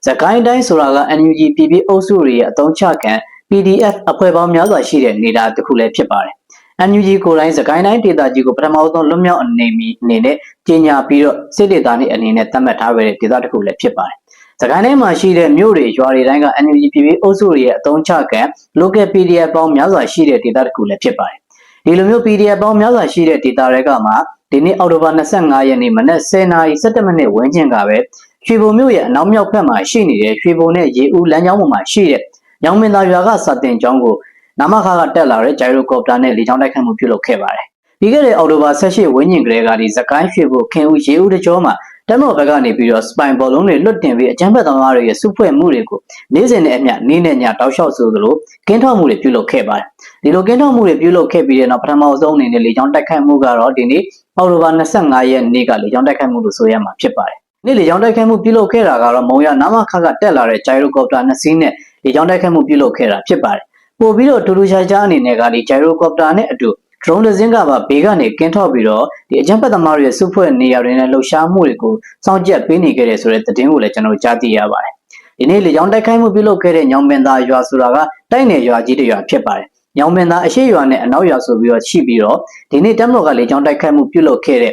။သကိုင်းတိုင်းဆိုတာက NUG ပြည်ပြည်အုပ်စုတွေရဲ့အသုံးချခံ PDF အဖွဲ့ပေါင်းများစွာရှိတဲ့နေရာတစ်ခုလည်းဖြစ်ပါတယ်။ NUG ကိုယ်တိုင်သကိုင်းတိုင်းဒေသကြီးကိုပထမဆုံးလွတ်မြောက်အနေမီအနေနဲ့ကြီးညာပြီးတော့စစ်ဒေသနှင့်အနေနဲ့သတ်မှတ်ထားခဲ့တဲ့ဒေသတစ်ခုလည်းဖြစ်ပါတယ်။သကိုင်းတိုင်းမှာရှိတဲ့မြို့တွေရွာတွေတိုင်းက NUG ပြည်ပြည်အုပ်စုတွေရဲ့အသုံးချခံ local PDF ပေါင်းများစွာရှိတဲ့ဒေသတစ်ခုလည်းဖြစ်ပါတယ်။ဒီလိုမျိုး PDF ပေါင်းများစွာရှိတဲ့ဒေသတွေကမှဒီနေ့အောက်တိုဘာ25ရက်နေ့မနက်10:17မိနစ်ဝန်းကျင်ကပဲ ရွှေဘုံမြို့ရဲ့အနောက်မြောက်ဘက်မှာရှိနေတဲ့ရွှေဘုံနဲ့ရေဦးလမ်းကြောင်းပေါ်မှာရှိတဲ့ညောင်မင်းသားရွာကစာတင်ကျောင်းကိုနမခကတက်လာတဲ့ဂျိုင်ရိုကော်ပတာနဲ့လေကြောင်းတိုက်ခိုက်မှုပြုလုပ်ခဲ့ပါတယ်။ပြီးခဲ့တဲ့အောက်တိုဘာ18ဝန်းကျင်ကလေးကဒီစကိုင်းရွှေဘုံခင်ဦးရေဦးတကြောမှာတမော်ဘက်ကနေပြီးတော့စပိုင်ဘောလုံးတွေလွတ်တင်ပြီးအကြမ်းဖက်သမားတွေရဲ့စုဖွဲ့မှုတွေကိုနေ့စဉ်နဲ့အမျှနေ့နဲ့ညတောက်လျှောက်ဆိုသလိုကင်းထောက်မှုတွေပြုလုပ်ခဲ့ပါတယ်။ဒီလိုကင်းထောက်မှုတွေပြုလုပ်ခဲ့ပြီးတဲ့နောက်ပထမဆုံးအနေနဲ့လေကြောင်းတိုက်ခိုက်မှုကတော့ဒီနေ့အောက်တိုဘာ25ရက်နေ့ကလေကြောင်းတိုက်ခိုက်မှုလို့ဆိုရမှာဖြစ်ပါတယ်။ နေ့လေကြောင်းတိုက်ခိုက်မှုပြုလုပ်ခဲ့တာကတော့မုံရနာမခကတက်လာတဲ့ဂျိုင်ရိုကော်ပတာနှစ်စီးနဲ့လေကြောင်းတိုက်ခိုက်မှုပြုလုပ်ခဲ့တာဖြစ်ပါတယ်။ပို့ပြီးတော့တူတူချာချာအနေနဲ့ကဒီဂျိုင်ရိုကော်ပတာနဲ့အတူ drone တစ်စင်းကပါဘေးကနေကင်းထောက်ပြီးတော့ဒီအကြမ်းဖက်သမားတွေရဲ့စုဖွဲ့နေရာတွေနဲ့လှုပ်ရှားမှုတွေကိုစောင့်ကြပ်ပေးနေခဲ့တဲ့ဆိုတဲ့သတင်းကိုလည်းကျွန်တော်တို့ကြားသိရပါတယ်။ဒီနေ့လေကြောင်းတိုက်ခိုက်မှုပြုလုပ်ခဲ့တဲ့ညောင်ပင်သားရွာဆိုတာကတိုက်နယ်ရွာကြီးတစ်ရွာဖြစ်ပါတယ်။ညောင်ပင်သားအရှိရွာနဲ့အနောက်ရွာဆိုပြီးတော့ရှိပြီးတော့ဒီနေ့တမတော်ကလေကြောင်းတိုက်ခိုက်မှုပြုလုပ်ခဲ့တဲ့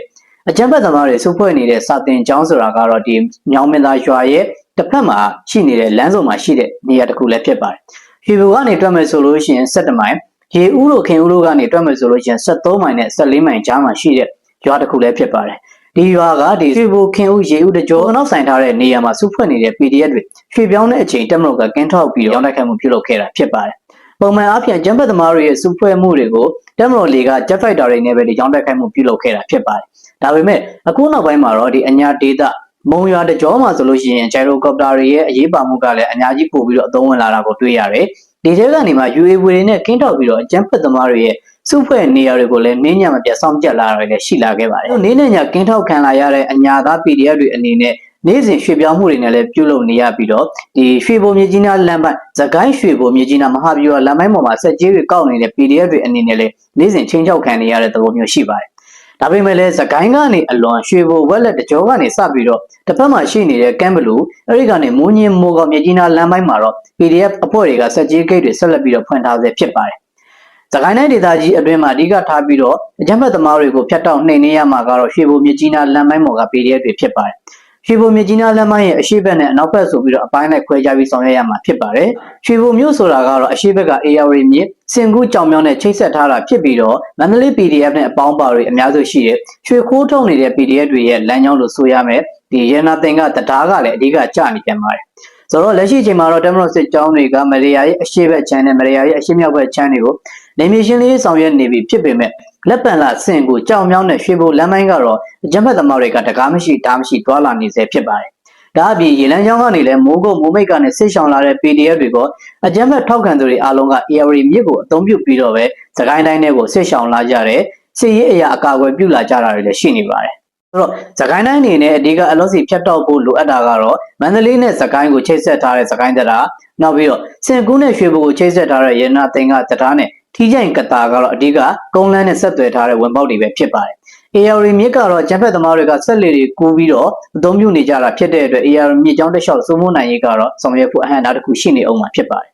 အကြမ်းဖက်သမားတွေစုဖွဲ့နေတဲ့စာတင်ကျောင်းဆိုတာကတော့ဒီညောင်ပင်သားရွာရဲ့တစ်ဖက်မှာရှိနေတဲ့လမ်းစုံမှာရှိတဲ့နေရာတစ်ခုလည်းဖြစ်ပါတယ်။ရွှေဘိုကနေတွက်မယ်ဆိုလို့ရှိရင်7မိုင်ရေဦးတို့ခင်ဦးတို့ကနေတွက်မယ်ဆိုလို့ရှိရင်73မိုင်နဲ့14မိုင်ကြားမှာရှိတဲ့ရွာတစ်ခုလည်းဖြစ်ပါတယ်ဒီရွာကဒီရွှေဘိုခင်ဦးရေဦးတကြောနောက်ဆိုင်ထားတဲ့နေရာမှာစုဖွဲ့နေတဲ့ PDF တွေရွှေပြောင်းတဲ့အချိန်တက်မလို့ကကင်းထောက်ပြီးတော့ရောင်းတိုက်ခိုက်မှုပြုလုပ်ခဲ့တာဖြစ်ပါတယ် ပုံမှန်အားဖြင့်ဂျမ်ဘတ်သမားတွေရဲ့စုဖွဲ့မှုတွေကိုတက်မလို့လေက Jet Fighter တွေနဲ့ပဲဒီရောင်းတိုက်ခိုက်မှုပြုလုပ်ခဲ့တာဖြစ်ပါတယ်ဒါပေမဲ့အခုနောက်ပိုင်းမှာတော့ဒီအညာဒေတာမုံရွာတကြောမှာဆိုလို့ရှိရင်ဂျိုင်ရိုကော်ပတာတွေရဲ့အရေးပါမှုကလည်းအများကြီးပို့ပြီးတော့အသုံးဝင်လာတာကိုတွေ့ရတယ်ဒီထဲကနေမှ UAV တွေနဲ့ကင်းထောက်ပြီးတော့အကြမ်းဖက်သမားတွေရဲ့စုဖွဲ့နေရာတွေကိုလည်းနင်းညံမပြတ်စောင့်ကြက်လာရတယ်လည်းရှိလာခဲ့ပါတယ်။နင်းနဲ့ညကင်းထောက်ခံလာရတဲ့အညာသား PDF တွေအနေနဲ့ နေ့စဉ်ရွှေပြောင်းမှုတွေနဲ့လည်းပြုလုပ်နေရပြီးတော့ဒီရွှေဘုံမြေကြီးနားလမ်းပိုင်းသကိုင်းရွှေဘုံမြေကြီးနားမဟာဗျူဟာလမ်းပိုင်းပေါ်မှာစက်ကြီးတွေကောက်နေတဲ့ PDF တွေအနေနဲ့လည်းနေ့စဉ်ချင်းချောက်ခံနေရတဲ့သဘောမျိုးရှိပါတယ်။ဒါပေမဲ့လည်းသကိုင်းကနေအလွန်ရွှေဘိုဝက်လက်တကြောကနေစပြီးတော့တစ်ဖက်မှာရှိနေတဲ့ကမ်ဘလူအဲဒီကနေမူးညင်းမိုးကောင်မြေကြီးနားလမ်းပိုင်းမှာတော့ PDF အဖွဲ့တွေကစက်ကြီးဂိတ်တွေဆက်လက်ပြီးတော့ဖွင့်ထားဆဲဖြစ်ပါတယ်။သခိုင်းတိုင်းဒေသကြီးအတွင်းမှာအဓိကထားပြီးတော့အကြမ်းဖက်သမားတွေကိုဖျက်တောက်နှိမ်နင်းရမှာကတော့ရွှေဘိုမြကြီးနားလမ်းပိုင်းပေါ်က PDF တွေဖြစ်ပါတယ်။ ရွှေဘိုမြကြီးနားလမ်းပိုင်းရဲ့အရှိဘက်နဲ့အနောက်ဘက်ဆိုပြီးတော့အပိုင်းလိုက်ခွဲခြားပြီးဆောင်ရွက်ရမှာဖြစ်ပါတယ်။ရွှေဘိုမြို့ဆိုတာကတော့အရှိဘက်က AR မြစ်စင်ကူးကြောင်မြောင်းနဲ့ချိတ်ဆက်ထားတာဖြစ်ပြီးတော့မန္တလေး PDF နဲ့အပေါင်းပါတွေအများစုရှိတဲ့ရွှေခိုးထုတ်နေတဲ့ PDF တွေရဲ့လမ်းကြောင်းလို့ဆိုရမယ်။ဒီရနာတင်ကတရားကလည်းအဓိကကျနေပြန်ပါတယ်။ဆိုတော့လက်ရှိအချိန်မှာတော့တမတော်စစ်ကြောင်းတွေကမရေယာရဲ့အရှိဘက်ချမ်းနဲ့မရေယာရဲ့အရှိမြောက်ဘက်ချမ်းတွေကိုနေမီရှင်းလေးဆောင်ရွက်နေပြီဖြစ်ပေမဲ့ လက်ပံလာဆင့်ကိုကြောင်မြောင်းနဲ့ရွှေဘိုလမ်းပိုင်းကတော့အကြမ်းဖက်သမားတွေကတကားမရှိဓာမရှိသွာလာနေစေဖြစ်ပါတယ်။ဒါအပြင်ရေလန်းချောင်းကနေလည်းမိုးကုတ်မိုးမိတ်ကနေဆစ်ဆောင်လာတဲ့ PDF တွေကိုအကြမ်းဖက်ထောက်ခံသူတွေအားလုံးက AR မြစ်ကိုအသုံးပြုပြီးတော့ပဲစကိုင်းတိုင်းတွေကိုဆစ်ဆောင်လာကြတဲ့စစ်ရေးအရာအကာအကွယ်ပြုလာကြတာတွေလည်းရှိနေပါတယ်ဆိုတော့သခိုင်းတိုင်းအနေနဲ့အဓိကအလောစီဖြတ်တောက်ဖို့လိုအပ်တာကတော့မန္တလေးနဲ့သခိုင်းကိုချိတ်ဆက်ထားတဲ့သခိုင်းတရားနောက်ပြီးတော့စင်ကူးနဲ့ရွှေဘိုကိုချိတ်ဆက်ထားတဲ့ရနာတင်ကတရားနဲ့ ထီးကြိုင်ကတာကတော့အဓိကကုန်းလန်းနဲ့ဆက်သွယ်ထားတဲ့ဝင်ပေါက်တွေပဲဖြစ်ပါတယ် AR မြစ်ကတော့ကျန်းဖက်သမားတွေကဆက်လေတွေကူးပြီးတော့အသုံးပြုနေကြတာဖြစ်တဲ့အတွက် AR မြစ်ကြောင်းတစ်လျှောက်စိုးမိုးနိုင်ရေးကတော့ဆောင်ရွက်ဖို့အဟန့်အတားတစ်ခုရှိနေအောင်မှာဖြစ်ပါတယ်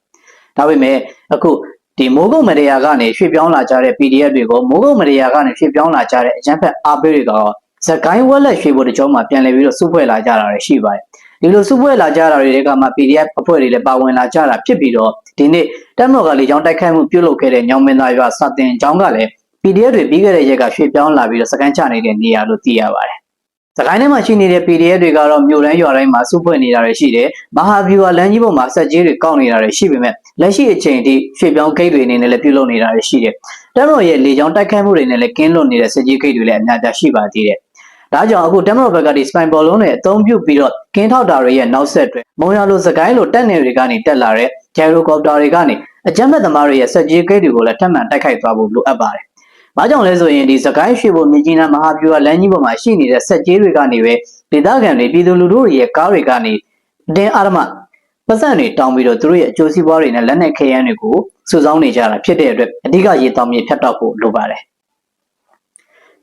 ဒါပေမဲ့အခုဒီမိုးကုတ်မရေယာကနေရွှေ့ပြောင်းလာကြတဲ့ PDF တွေကိုမိုးကုတ်မရေယာကနေရွှေ့ပြောင်းလာကြတဲ့အကျန်းဖက်အားပေးတွေကတော့ဇကိုင်းဝက်လက်ရွှေဘိုတကြောမှာပြန်လည်ပြီးတော့စုဖွဲ့လာကြတာတွေရှိပါတယ် ဒီလိုစုဖွဲ့လာကြတာတွေကမှ PDF အဖွဲ့တွေလည်းပါဝင်လာကြတာဖြစ်ပြီးတော့ဒီနေ့တက်မော်ကလေးချောင်းတိုက်ခိုက်မှုပြုလုပ်ခဲ့တဲ့ညောင်မင်းသားရွာစတင်ချောင်းကလည်း PDF တွေပြီးခဲ့တဲ့ရက်ကရွှေ့ပြောင်းလာပြီးတော့စကန်ချနေတဲ့နေရာလို့သိရပါတယ်စကိုင်းထဲမှာရှိနေတဲ့ PDF တွေကတော့မြို့တိုင်းရွာတိုင်းမှာစုဖွဲ့နေတာတွေရှိတယ်။မဟာဗျူဟာလမ်းကြီးပေါ်မှာစက်ကြီးတွေကောက်နေတာတွေရှိပေမဲ့လက်ရှိအချိန်ထိရွှေပြောင်းဂိတ်တွေအနေနဲ့လည်းပြုလုပ်နေတာတွေရှိတယ်။တမတော်ရဲ့လေကြောင်းတိုက်ခိုက်မှုတွေနဲ့လည်းကင်းလွတ်နေတဲ့စက်ကြီးဂိတ်တွေလည်းအများကြီးရှိပါသေးတယ်။ ဒါကြောင့်အခုတမတော်ဘက်ကဒီစပိုင်ဘောလုံးတွေအသုံးပြုပြီးတော့ကင်းထောက်တာတွေရဲ့နောက်ဆက်တွဲမုံရလိုစကိုင်းလိုတက်နေတွေကနေတက်လာတဲ့ဂျယ်ရိုကော်ပတာတွေကနေအကြမ်းဖက်သမားတွေရဲ့စက်ကြီးဂိတ်တွေကိုလည်းထပ်မံတိုက်ခိုက်သွားဖို့လိုအပ်ပါတယ်။ဘာကြောင့်လဲဆိုရင်ဒီစကိုင်းရွှေဘုံမြကြီးနားမဟာဗျူဟာလမ်းကြီးပေါ်မှာရှိနေတဲ့စက်ကြီးတွေကနေပဲဒေသခံတွေပြည်သူလူထုတွေရဲ့ကားတွေကနေအတင်းအာရမပတ်စံတွေတောင်းပြီးတော့သူတို့ရဲ့အကျိုးစီးပွားတွေနဲ့လက်နက်ခဲယမ်းတွေကိုစုဆောင်းနေကြတာဖြစ်တဲ့အတွက်အဓိကရေတောင်းမြေဖြတ်တောက်ဖို့လိုပါတယ်။စ။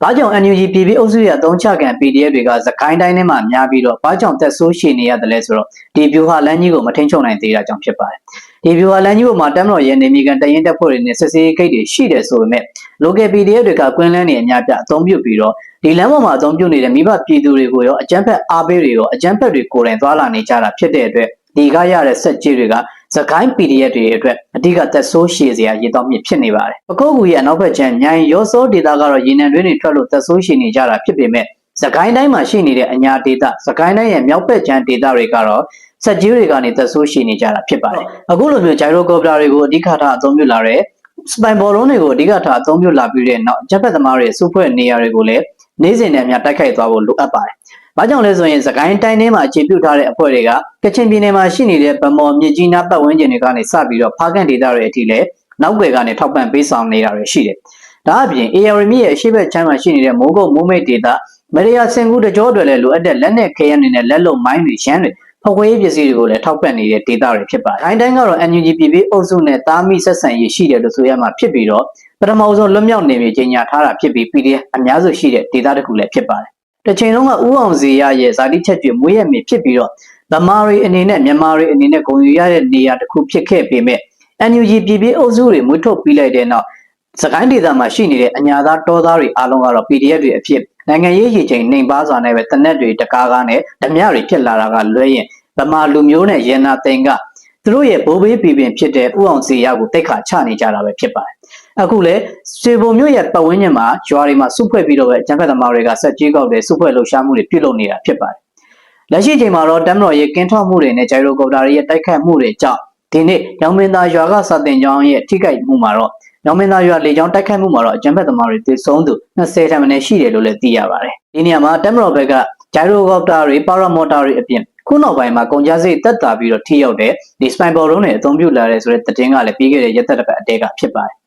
ဘာကြောင့် NUG PP အုပ်စုရဲ့အသုံးချခံ PDF တွေကစကိုင်းတိုင်းထဲမှာများပြီးတော့ဘာကြောင့်သက်ဆိုးရှည်နေရတယ်လဲဆိုတော့ဒီဗျူဟာလမ်းကြီးကိုမထိန်းချုပ်နိုင်သေးတာကြောင့်ဖြစ်ပါတယ်။ဒီဗျူဟာလမ်းကြီးပေါ်မှာတမတော်ရဲ့နေမီကန်တရင်တပ်ဖွဲ့တွေနဲ့စစ်စေးဂိတ်တွေရှိတယ်ဆိုပေမဲ့ local PDF တွေကကွင်းလန်းနေအများပြအသုံးပြုပြီးတော့ဒီလမ်းပေါ်မှာအသုံးပြုနေတဲ့မိဘပြည်သူတွေကိုရောအကြမ်းဖက်အားပေးတွေရောအကြမ်းဖက်တွေကိုယ်တိုင်သွားလာနေကြတာဖြစ်တဲ့အတွက်ဒီကရတဲ့ဆက်ကြီးတွေက စကိုင်း PDF တွေအတွက်အဓိကသက်ဆိုးရှည်စရာရည်တော်မြစ်ဖြစ်နေပါတယ်။ပကုတ်ကူရဲ့အနောက်ဘက်ခြမ်းမြိုင်ရောစောဒေတာကတော့ရေနံတွင်းတွေထွက်လို့သက်ဆိုးရှည်နေကြတာဖြစ်ပေမဲ့စကိုင်းတိုင်းမှာရှိနေတဲ့အညာဒေတာစကိုင်းတိုင်းရဲ့မြောက်ဘက်ခြမ်းဒေတာတွေကတော့ဆက်ကြီးတွေကနေသက်ဆိုးရှည်နေကြတာဖြစ်ပါတယ်။အခုလိုမျိုးဂျိုင်ရိုကော်ပတာတွေကိုအဓိကထားအသုံးပြုလာတဲ့စပိုင်ဘောလုံးတွေကိုအဓိကထားအသုံးပြုလာပြီးတဲ့နောက်ဂျက်ဖက်သမားတွေစုဖွဲ့နေရာတွေကိုလည်းနေ့စဉ်နဲ့အများတိုက်ခိုက်သွားဖို့လိုအပ်ပါတယ်။ ဘာကြောင့်လဲဆိုရင်စကိုင်းတိုင်းထဲမှာအခြေပြုထားတဲ့အဖွဲ့တွေကကချင်ပြည်နယ်မှာရှိနေတဲ့ဗမော်မြစ်ကြီးနားပတ်ဝန်းကျင်တွေကနေစပြီးတော့ဖားကန်ဒေသတွေအထိလည်းနောက်ွယ်ကနေထောက်ပံ့ပေးဆောင်နေတာတွေရှိတယ်။ဒါအပြင် AR မြစ်ရဲ့အရှိတ်ချမ်းမှာရှိနေတဲ့မိုးကုတ်မိုးမိတ်ဒေသမရိယာစင်ကူးတကြောတွေလည်းလိုအပ်တဲ့လက်နက်ခဲယမ်းတွေနဲ့လက်လုံမိုင်းတွေရမ်းတွေဖောက်ခွဲရေးပစ္စည်းတွေကိုလည်းထောက်ပံ့နေတဲ့ဒေသတွေဖြစ်ပါတယ်။တိုင်းတိုင်းကတော့ NUG ပြည်ပြည်အုပ်စုနဲ့တားမိဆက်ဆံရေးရှိတယ်လို့ဆိုရမှာဖြစ်ပြီးတော့ပထမဆုံးလွတ်မြောက်နေပြီကြီးညာထားတာဖြစ်ပြီး PDF အများစုရှိတဲ့ဒေသတစ်ခုလည်းဖြစ်ပါတယ်။ တစ်ချိန်လုံးကဥအောင်စီရရဲ့ဇာတိချက်ကျွေမွေးရမည်ဖြစ်ပြီးတော့ဗမာတွေအနေနဲ့မြန်မာတွေအနေနဲ့ဂုဏ်ယူရတဲ့နေရာတစ်ခုဖြစ်ခဲ့ပေမဲ့ NUG ပြည်ပြည်အုပ်စုတွေမွေးထုတ်ပြီးလိုက်တဲ့နောက်စကိုင်းဒေသမှာရှိနေတဲ့အညာသားတောသားတွေအားလုံးကတော့ PDF တွေအဖြစ်နိုင်ငံရေးရည်ချိန်နှိမ်ပါစွာနဲ့ပဲတနက်တွေတကားကားနဲ့ဓမြတွေဖြစ်လာတာကလွဲရင်ဗမာလူမျိုးနဲ့ရန်နာသိန်ကသူတို့ရဲ့ဘိုးဘေးပြည်ပင်ဖြစ်တဲ့ဥအောင်စီရကိုတိတ်ခါချနေကြတာပဲဖြစ်ပါတယ်။ အခုလေစေဘုံမျိုးရဲ့ပတ်ဝန်းကျင်မှာဂျွာတွေမှာစုဖွဲ့ပြီးတော့ပဲကျန်ဖက်သမားတွေကဆက်ကြီးကောက်တဲ့စုဖွဲ့လှုပ်ရှားမှုတွေပြုလုပ်နေတာဖြစ်ပါတယ်။လက်ရှိချိန်မှာတော့တမ်မတော်ရဲ့ကင်းထောက်မှုတွေနဲ့ဂျိုင်ရိုကော်တာတွေရဲ့တိုက်ခတ်မှုတွေကြောင့်ဒီနေ့ရောင်မင်းသားရွာကစာတင်ကျောင်းရဲ့ထိခိုက်မှုမှာတော့ရောင်မင်းသားရွာလေကြောင်းတိုက်ခိုက်မှုမှာတော့အကြံဖက်သမားတွေတည်ဆုံးသူ20ထက်မနည်းရှိတယ်လို့လည်းသိရပါတယ်။ဒီနေရာမှာတမ်မတော်ဘက်ကဂျိုင်ရိုကော်တာတွေပါရာမော်တာတွေအပြင်ခုနောက်ပိုင်းမှာကုန်ကြစိတ်တက်တာပြီးတော့ထိရောက်တဲ့ဒီစပိုင်ဘောလုံးတွေအသုံးပြုလာတဲ့ဆိုတဲ့သတင်းကလည်းပြီးခဲ့တဲ့ရက်သက်တစ်ပတ်အတဲကဖြစ်ပါတယ်။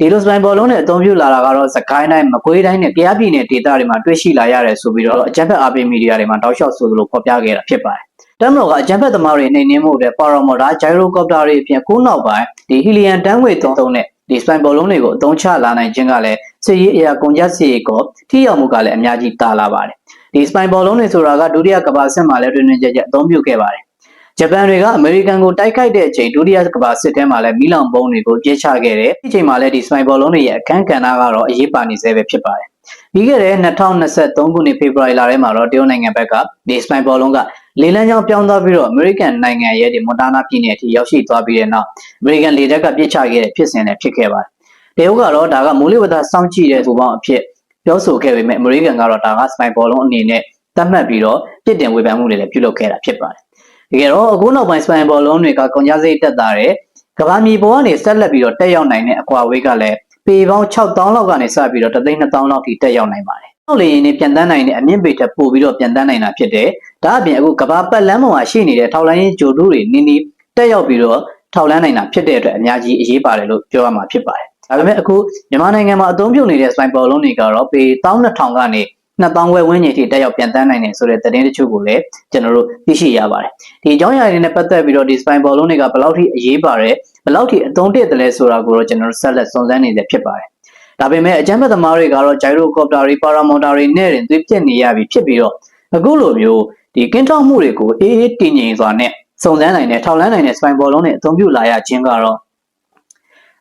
ဒီလိုစပိုင်ဘောလုံးတွေအသုံးပြုလာတာကတော့စကိုင်းတိုင်းမကွေးတိုင်းနဲ့ကြားပြည်နယ်ဒေသတွေမှာတွေ့ရှိလာရတယ်ဆိုပြီးတော့အကြံဖက်အားပေးမီဒီယာတွေမှာတောက်လျှောက်ဆိုသလိုဖော်ပြခဲ့တာဖြစ်ပါတယ်။တမ်မတော်ကအကြံဖက်သမားတွေနှိမ်နင်းမှုတဲ့ပါရာမော်တာဂျိုင်ရိုကော်ပတာတွေအပြင်ခုနောက်ပိုင်းဒီဟီလီယမ်တန်းဝေသုံးသုံးတဲ့ဒီစပိုင်ဘောလုံးတွေကိုအသုံးချလာနိုင်ခြင်းကလည်းစစ်ရေးအရာကုန်ကျစရိတ်ကိုထိရောက်မှုကလည်းအများကြီးတာလာပါတယ်။ဒီစပိုင်ဘောလုံးတွေဆိုတာကဒုတိယကမ္ဘာစစ်မှာလည်းတွင်တွင်ကြဲကြဲအသုံးပြုခဲ့ပါတယ်။ ဂျပန်တွေကအမေရိကန်ကိုတိုက်ခိုက်တဲ့အချိန်ဒုတိယကမ္ဘာစစ်ထဲမှာလည်းမီလောင်ပုံးတွေကိုပြစ်ချခဲ့တယ်။ဒီချိန်မှာလည်းဒီစပိုင်ဘောလုံးတွေရဲ့အခန်းကဏ္ဍကတော့အရေးပါနေသေးပဲဖြစ်ပါတယ်။ပြီးခဲ့တဲ့2023ခုနှစ်ဖေဖော်ဝါရီလထဲမှာတော့တရုတ်နိုင်ငံဘက်ကဒီစပိုင်ဘောလုံးကလေလံကြောင်ပြောင်းသွားပြီးတော့အမေရိကန်နိုင်ငံရဲ့ဒီမွန်တာနာပြည်နယ်အထိရောက်ရှိသွားပြီးတဲ့နောက်အမေရိကန်လေတပ်ကပြစ်ချခဲ့တဲ့ဖြစ်စဉ်လည်းဖြစ်ခဲ့ပါတယ်။တရုတ်ကတော့ဒါကမိုးလေဝသစောင့်ကြည့်တဲ့ဘူပေါင်းအဖြစ်ပြောဆိုခဲ့ပေမဲ့အမေရိကန်ကတော့ဒါကစပိုင်ဘောလုံးအနေနဲ့သတ်မှတ်ပြီးတော့ပြစ်တင်ဝေဖန်မှုတွေလည်းပြုလုပ်ခဲ့တာဖြစ်ပါတယ်။ တကယ်တော့အခုနောက်ပိုင်းစပိုင်ဘောလုံးတွေကကုန်ကြစိတ်တက်တာတဲ့ကဘာမီပေါ်ကနေဆက်လက်ပြီးတော့တက်ရောက်နိုင်တဲ့အကွာဝေးကလည်းပေပေါင်း6000လောက်ကနေစပြီးတော့3,000လောက်ထိတက်ရောက်နိုင်ပါတယ်။နောက်လေရင်နဲ့ပြန်တန်းနိုင်တဲ့အမြင့်ပေထက်ပိုပြီးတော့ပြန်တန်းနိုင်တာဖြစ်တယ်။ဒါအပြင်အခုကဘာပတ်လမ်းပေါ်မှာရှိနေတဲ့ထောက်လိုင်းရင်ဂျိုတို့တွေနင်းနီးတက်ရောက်ပြီးတော့ထောက်လန်းနိုင်တာဖြစ်တဲ့အတွက်အများကြီးအရေးပါတယ်လို့ပြောရမှာဖြစ်ပါတယ်။ဒါပေမဲ့အခုမြန်မာနိုင်ငံမှာအသုံးပြုနေတဲ့စပိုင်ဘောလုံးတွေကတော့ပေ12000ကနေ 2000ဝဲဝန်းကျင်ထိတက်ရောက်ပြန်တန်းနိုင်တယ်ဆိုတဲ့သတင်းတချို့ကိုလည်းကျွန်တော်တို့သိရှိရပါတယ်။ဒီအကြောင်းအရာတွေနဲ့ပတ်သက်ပြီးတော့ဒီစပိုင်ဘောလုံးတွေကဘယ်လောက်ထိအရေးပါတယ်ဘယ်လောက်ထိအသုံးတည့်တယ်လဲဆိုတာကိုတော့ကျွန်တော်တို့ဆက်လက်စုံစမ်းနေတယ်ဖြစ်ပါတယ်။ဒါပေမဲ့အကြမ်းဖက်သမားတွေကတော့ဂျိုင်ရိုကော်ပတာတွေပါရာမော်တာတွေနဲ့တင်သွေးပြက်နေရပြီဖြစ်ပြီးတော့အခုလိုမျိုးဒီကင်းထောက်မှုတွေကိုအေးအေးတည်ငြိမ်စွာနဲ့စုံစမ်းနိုင်တဲ့ထောက်လန်းနိုင်တဲ့စပိုင်ဘောလုံးတွေအသုံးပြုလာရခြင်းကတော့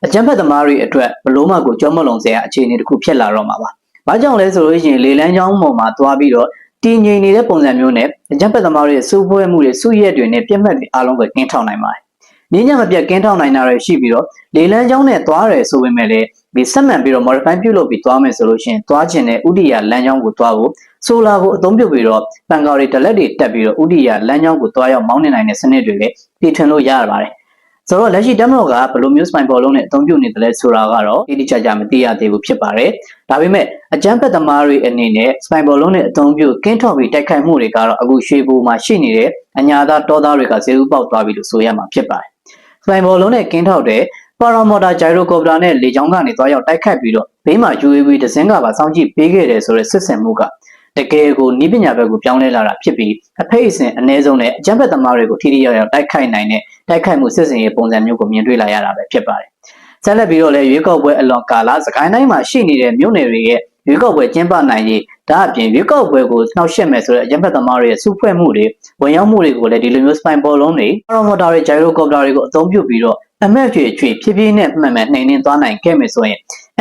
အကြမ်းဖက်သမားတွေအတွက်ဘလို့မှကိုကြောမလုံစရာအခြေအနေတစ်ခုဖြစ်လာတော့မှာပါ။ ဘာကြောင့်လဲဆိုလို့ရှိရင်လေလန်းချောင်းပေါ်မှာသွားပြီးတော့တည်ငြိမ်နေတဲ့ပုံစံမျိုးနဲ့အကြမ်းဖက်သမားတွေရဲ့စူးပွဲမှုတွေစုရက်တွေနဲ့ပြက်မှတ်တွေအားလုံးကိုကင်းထောက်နိုင်ပါတယ်။ညညမပြတ်ကင်းထောက်နိုင်တာတွေရှိပြီးတော့လေလန်းချောင်းနဲ့သွားတယ်ဆိုပေမဲ့လည်းဒီဆက်မှန်ပြီးတော့ modify ပြုလုပ်ပြီးသွားမယ်ဆိုလို့ရှိရင်သွားခြင်းနဲ့ဥဒိယလမ်းကြောင်းကိုသွားဖို့ဆိုလာကိုအသုံးပြုပြီးတော့ပန်ကာတွေတလက်တွေတက်ပြီးတော့ဥဒိယလမ်းကြောင်းကိုသွားရောက်မောင်းနေနိုင်တဲ့စနစ်တွေလည်းတည်ထွင်လို့ရပါတယ် ဆိုတော့လက်ရှိတက်မတော်ကဘယ်လိုမျိုးစပိုင်ပေါ်လုံးနဲ့အသုံးပြုနေတယ်လဲဆိုတာကတော့တိတိကျကျမသိရသေးဘူးဖြစ်ပါတယ်။ဒါပေမဲ့အကြမ်းဖက်သမားတွေအနေနဲ့စပိုင်ပေါ်လုံးနဲ့အသုံးပြုကင်းထော်ပြီးတိုက်ခိုက်မှုတွေကတော့အခုရွှေဘူမှာရှိနေတဲ့အညာသားတောသားတွေကဇေဥပေါက်သွားပြီလို့ဆိုရမှာဖြစ်ပါတယ်။စပိုင်ပေါ်လုံးနဲ့ကင်းထောက်တဲ့ပါရာမော်တာဂျိုင်ရိုကော်ပတာနဲ့လေကြောင်းကနေသွားရောက်တိုက်ခတ်ပြီးတော့ဘေးမှာ UAV ဒဇင်းကပါစောင့်ကြည့်ပေးခဲ့တယ်ဆိုတဲ့စစ်စင်မှုက တကယ်ကိုနီးပညာဘက်ကိုပြောင်းလဲလာတာဖြစ်ပြီးအဖိတ်အစဉ်အ ਨੇ ဆုံးနဲ့အကြမ်းဖက်သမားတွေကိုထိထိရောက်ရောက်တိုက်ခိုက်နိုင်တဲ့တိုက်ခိုက်မှုစစ်စင်ရေးပုံစံမျိုးကိုမြင်တွေ့လာရတာပဲဖြစ်ပါတယ်။ဆက်လက်ပြီးတော့လည်းရွေးကောက်ပွဲအလွန်ကာလစကိုင်းတိုင်းမှာရှိနေတဲ့မြို့နယ်တွေရဲ့ရွေးကောက်ပွဲကျင်းပနိုင်ရေးဒါအပြင်ရွေးကောက်ပွဲကိုနှောက်ယှက်မယ်ဆိုတဲ့အကြမ်းဖက်သမားတွေရဲ့စုဖွဲ့မှုတွေဝင်ရောက်မှုတွေကိုလည်းဒီလိုမျိုးစပိုင်ဘောလုံးတွေအရော်မော်တာတွေဂျိုင်ရိုကော်ပတာတွေကိုအသုံးပြုပြီးတော့အမက်ကျွေချွေဖြည်းဖြည်းနဲ့မှန်မှန်နှိမ်နှင်းသွားနိုင်ခဲ့မယ်ဆိုရင်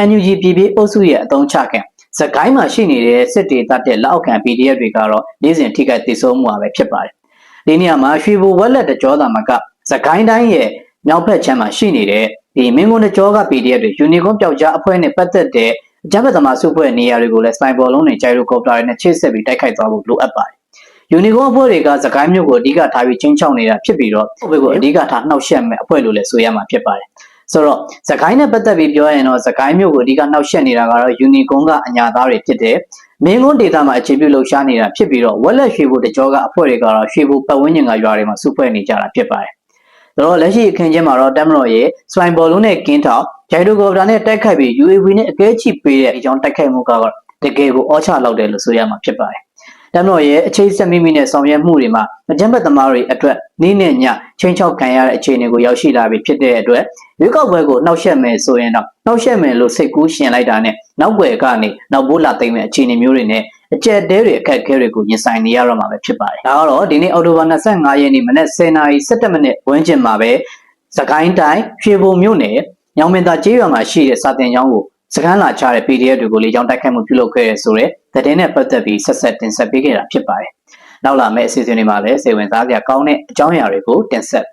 NUG ပြည်ပြည်အုပ်စုရဲ့အသုံးချခံ စကိုင်းမှာရှိနေတဲ့စစ်တေတပ်တဲ့လက်အောက်ခံ PDF တွေကတော့နေ့စဉ်ထိခိုက်ဒေဆုံးမှုပါပဲဖြစ်ပါတယ်။ဒီနေရာမှာရွှေဘိုဝက်လက်တကြောသာမကစကိုင်းတိုင်းရဲ့မြောက်ဘက်ခြမ်းမှာရှိနေတဲ့ဒီမင်းကုန်းတကြောက PDF တွေယူနီကွန်ပျောက်ကြားအဖွဲ့နဲ့ပတ်သက်တဲ့အကြမ်းဖက်သမားစုဖွဲ့နေရာတွေကိုလည်းစပိုင်ဘောလုံးတွေဂျိုင်ရိုကော်ပတာတွေနဲ့ချိတ်ဆက်ပြီးတိုက်ခိုက်သွားဖို့လိုအပ်ပါတယ်။ယူနီကွန်အဖွဲ့တွေကစကိုင်းမြို့ကိုအဓိကထားပြီးချင်းချောင်းနေတာဖြစ်ပြီးတော့ဘက်ကိုအဓိကထားနှောက်ယှက်မဲ့အဖွဲ့လို့လည်းဆိုရမှာဖြစ်ပါတယ်။ ဆိုတော့စကိုင်းနဲ့ပတ်သက်ပြီးပြောရရင်တော့စကိုင်းမြို့ကိုအဓိကနှောက်ယှက်နေတာကတော့ယူနီကွန်ကအညာသားတွေဖြစ်တဲ့မင်းကွန်းဒေသမှာအခြေပြုလှုပ်ရှားနေတာဖြစ်ပြီးတော့ဝက်လက်ရွှေဘိုတကြောကအဖွဲ့တွေကတော့ရွှေဘိုပတ်ဝန်းကျင်ကရွာတွေမှာစုဖွဲ့နေကြတာဖြစ်ပါတယ်။ဒါတော့လက်ရှိအခင်းချင်းမှာတော့တက်မတော်ရဲ့စပိုင်ဘောလုံးနဲ့ကင်းထောက်ဂျိုင်ဒိုဂိုဗတာနဲ့တိုက်ခိုက်ပြီး UAV နဲ့အကဲချီပေးတဲ့အကြောင်းတိုက်ခိုက်မှုကတော့တကယ်ကိုအောချလောက်တယ်လို့ဆိုရမှာဖြစ်ပါတယ်။ တက်မတော်ရဲ့အခြေဆက်မိမိနဲ့ဆောင်ရွက်မှုတွေမှာအကြမ်းဖက်သမားတွေအတွက်နေ့နဲ့ညချင်းချောက်ခံရတဲ့အခြေအနေကိုရောက်ရှိလာပြီဖြစ်တဲ့အတွက်ရွေးကောက်ပွဲကိုနှောက်ယှက်မယ်ဆိုရင်တော့နှောက်ယှက်မယ်လို့စိတ်ကူးရှင်လိုက်တာနဲ့နောက်ွယ်ကနေနောက်ဘိုးလာသိမ့်မဲ့အခြေအနေမျိုးတွေနဲ့အကျက်တဲတွေအခက်အခဲတွေကိုရင်ဆိုင်နေရတော့မှာပဲဖြစ်ပါတယ်။ဒါကတော့ဒီနေ့အောက်တိုဘာ25ရက်နေ့မနက်10:17မိနစ်ဝန်းကျင်မှာပဲစကိုင်းတိုင်းရွှေဘုံမြို့နယ်ညောင်မင်းသားကျေးရွာမှာရှိတဲ့စာတင်ကျောင်းကို စကန်းလာချတဲ့ PDF တွေကိုလေကြောင်းတိုက်ခိုက်မှုပြုလုပ်ခဲ့ရဆိုတဲ့သတင်းနဲ့ပတ်သက်ပြီးဆက်ဆက်တင်ဆက်ပေးခဲ့တာဖြစ်ပါတယ်။နောက်လာမယ့်အစီအစဉ်တွေမှာလည်းစိတ်ဝင်စားစရာကောင်းတဲ့အကြောင်းအရာတွေကိုတင်ဆက်ပေး